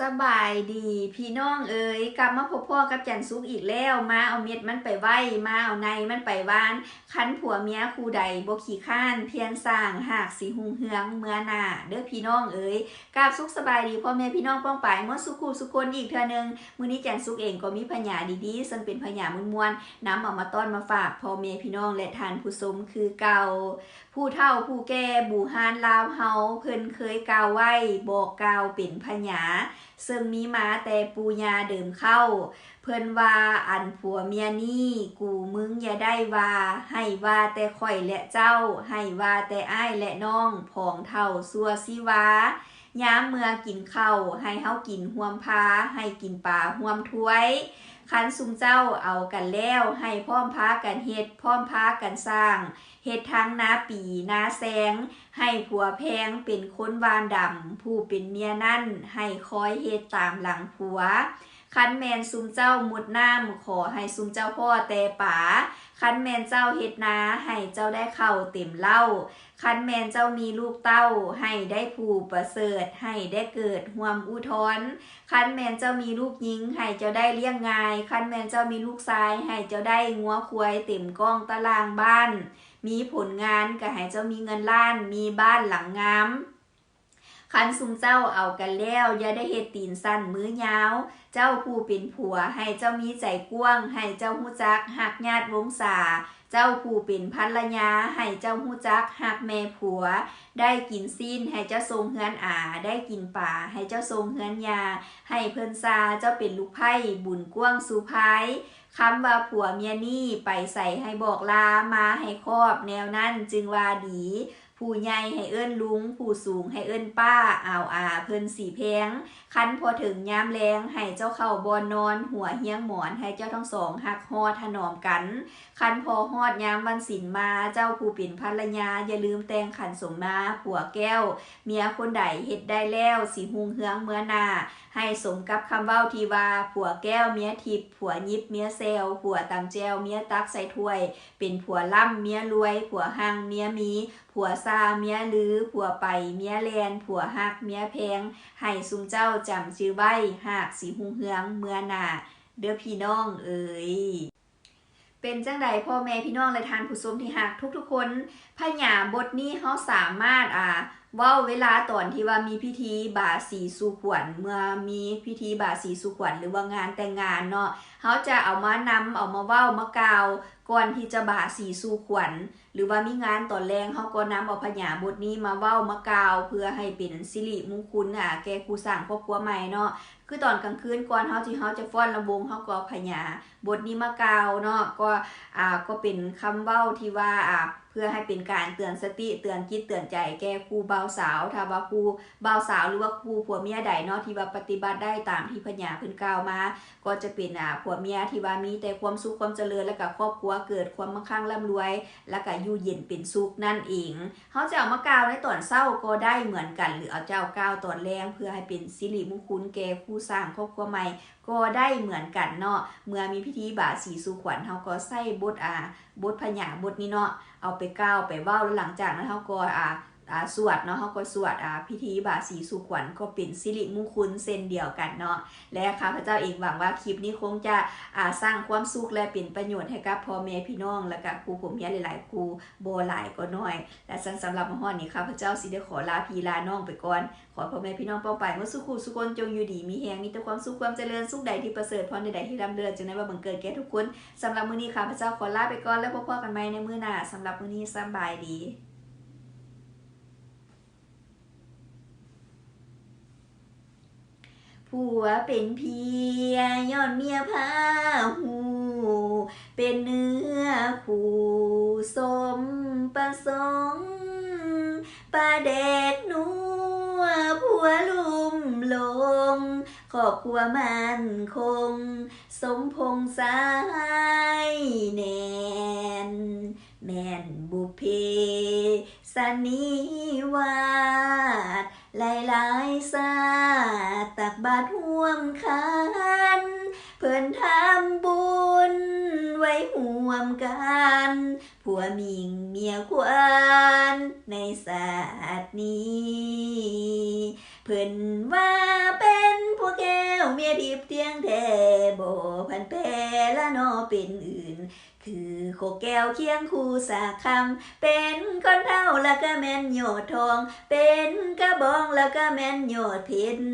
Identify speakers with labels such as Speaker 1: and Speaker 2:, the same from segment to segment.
Speaker 1: สบายดีพี่น้องเอ๋ยกลับมาพบพ่อกับจันซุกอีกแล้วมาเอาเม็ดมันไปไว้มาเอาในมันไปวานคันผัวเมียคู่ใดบขี้ข้านเพียนสร้างหากสีหุงเฮืองเมื่อหน้าเด้อพี่น้องเอ๋ยกราบสุขสบายดีพ่อแม่พี่น้องป้องปายเมื่อสุขูสุคนอีกเทื่อนึงมื้อนี้จันซุกเองก็มีพญาดีๆซึ่งเป็นพญามวนๆนํเอามาต้อนมาฝากพ่อแม่พี่น้องและทานผู้ชมคือเก่า ผู้เฒ่าผู้แก่บูฮานลาวเฮาเพิ่นเคยกล่าวไว้บอกกล่าวเป็นพญา ซึ่งมีมาแต่ปูยาเดิมเข้า เพิ่นว่าอันผัวเมียนี่กูมึงอย่าได้ว่า ให้ว่าแต่ข่อยและเจ้า ให้ว่าแต่อ้ายและน้องผองเท่าซัวซิวายามเมื่อกินข้าวให้เฮากินห่วมพาให้กินปลาห่วมถ้วย คันซุมเจ้าเอากันแล้วให้พร้อมพากันเฮ็ดพร้อมพากันสร้างเฮ็ดทั้งนาปีนาแสง ให้ผัวแพงเป็นคนวานดำผู้เป็นเมียนั่นให้คอยเฮ็ดตามหลังผัว คันแมนซุมเจ้ามุดน้ำขอให้ซุมเจ้าพ่อแต่ป๋าคันแมนเจ้าเฮ็ดนาให้เจ้าได้เข้าเต็มเล่า คันแมนเจ้ามีลูกเต้า ให้ได้ผูประเสริฐให้ได้เกิดห่วมอุทธรคันแมนเจ้ามีลูกหญิงให้เจ้าได้เลี้ยงงายคันแมนเจ้ามีลูกชายให้เจ้าได้งัวควายเต็มกล้องตารางบ้าน มีผลงานก็ให้เจ้ามีเงินล้าน มีบ้านหลังงาม คันซุมเจ้าเอากันแล้วอย่าได้เฮ็ดตีนสั้นมือยาว เจ้าผู้เป็นผัวให้เจ้ามีใจกว้าง ให้เจ้าหู้จักหักญาติวงศาเจ้าผู้เป็นภรรยาให้เจ้าหู้จักหักแม่ผัว ได้กินซีนให้เจ้าทรงเฮือนอาได้กินป่าให้เจ้าทรงเฮือนยา ให้เพิ่นซาเจ้าเป็นลูกไผ่บุญกว้างสู่ภายคำว่าผัวเมียนี่ไปใส่ให้บอกลามาให้ครอบแนวนั้นจึงว่าดี ผู้ใหญ่ให้เอิ้นลุง ผู้สูงให้เอิ้นป้าอ่าวอาเพิ่นสีแพง คันพอถึงยามแรงให้เจ้าเข้าบอนนอน หัวเฮียงหมอนให้เจ้าทั้งสองหักฮอดถนอมกัน คันพอฮอดยามวันศิลมา เจ้าผู้เป็นภรรยาอย่าลืมแต่งขันสมมาผัวแก้ว เมียคนใดเฮ็ดได้แล้วสิหุงเฮืองเมื่อนา ให้สมกับคำเว้าทีว่าผัวแก้วเมียทิพผัวยิบเมียเซลผัวตำแจวเมียตักใส่ถ้วย เป็นผัวล่ำเมียรวย ผัวหังเมียมีผัวซาเมียลือผัวไปเมียแลนผัวหักเมียแพงให้ซุมเจ้าจำชื่อไว้หากสีหุงเฮืองเมื่อหนาเด้อพี่น้องเอ๋ยเป็นจังใดพ่อแม่พี่น้องและทานผู้ชมที่หักทุกๆคนพญาบทนี้เขาสามารถอ่า ว้าเวลาตอนที่ว่ามีพิธีบาสีสู่ขวัญเมื่อมีพิธีบาสีสู่ขวัญหรือว่างานแต่งงานเนาะเขาจะเอามานำเอามาเว้ามากาวก่อนที่จะบาสีสู่ขวัญหรือว่ามีงานตอนแรงเขาก็นำเอาพญาบทนี้มาเว้ามากาว เพื่อให้เป็นสิริมงคลอะแก่ผู้สร้างครอบครัวใหม่เนาะคือตอนกลางคืนก่อนเขาที่เขาจะฟ้อนระวงเขาก็เอาพญาบทนี้มากาวเนาะก็อ่าก็เป็นคำเว้าที่ว่าอ่าเพื่อให้เป็นการเตือนสติเตือนคิดเตือนใจแก่ครูบ่าวสาวถ้าว่าครูบ่าวสาวหรือว่าครูผัวเมียใดเนาะที่ว่าปฏิบัติได้ตามที่พญาเพิ่นกล่าวมา ก็จะเป็นอ่าผัวเมียที่ว่ามีแต่ความสุขความเจริญแล้วก็ครอบครัวเกิดความมั่งคั่งร่ำรวย แล้วก็อยู่เย็นเป็นสุขนั่นเองเขาจะเอามากล่าวในตอนเศร้าก็ได้เหมือนกัน หรือเอาเจ้ากล่าวตอนแรงเพื่อให้เป็นสิริมงคลแก่ผู้สร้างครอบครัวใหม่ก็ได้เหมือนกันเนาะเมื่อมีพิธีบาสีสู่ขวัญเขาก็ใส่บทอาบทพญาบทนี้เนาะเอาไปก้าวไปเว้าแล้วหลังจากนั้นเขาก็อ่า อ่าสวดเนาะเขาก็สวดอ่าพิธีบาสีสู่ขวัญก็เป็นสิริมงคลเส้นเดียวกันเนาะและข้าพเจ้าเองหวังว่าคลิปนี้คงจะอ่าสร้างความสุขและเป็นประโยชน์ให้กับพ่อแม่พี่น้อง และกับครูผมเมียหลาย ๆ ครูโบหลายก็น้อย และสสำหรับมหอนี้ข้าพเจ้าสิได้ขอลาพี่ลาน้องไปก่อน ขอพ่อแม่พี่น้องเป้าไปเมื่อสุขุสุคนจงอยู่ดีมีแหงมีแต่ความสุขความเจริญสุขใดที่ประเสริฐพรใดๆที่ร่ำเรือนจึงได้ว่าบังเกิดแก่ทุกคนสำหรับมื้อนี้ข้าพเจ้าขอลาไปก่อนแล้วพบกันใหม่ในมื้อหน้าสำหรับมื้อนี้สบายดี ผัวเป็นเพียย้อนเมียพาหู เป็นเนื้อคู่สมประสงค์ปลาแดกนัวผัวลุ่มหลงครอบครัวมันคง สมพงษ์สายแน่นแม่นบุพเพสนิวาส หลายหลายๆศาตักบาตรห่วมคัน เพิ่อนทำบุญ ไว้ห่วมกัน ผัวมิงเมียควรในศาสตร์นี้ เพิ่อนว่าเป็นผัวแก้วเมียดิบเตียงแท้บ่พันแปรละนอเป็นอื่น คือโคแก้วเคียงคู่สาคำเป็นคนเท่าแล้วก็แม่นโยดทอง เป็นกระบองแล้วก็แม่นโยดเพชร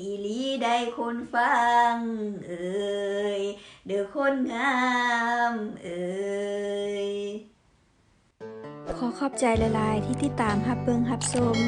Speaker 1: อีลีได้คนฟัง เอ่ยเด้อคนงามเอ่ยขอขอบใจหลายที่ติดตามฮับเบิงฮับชม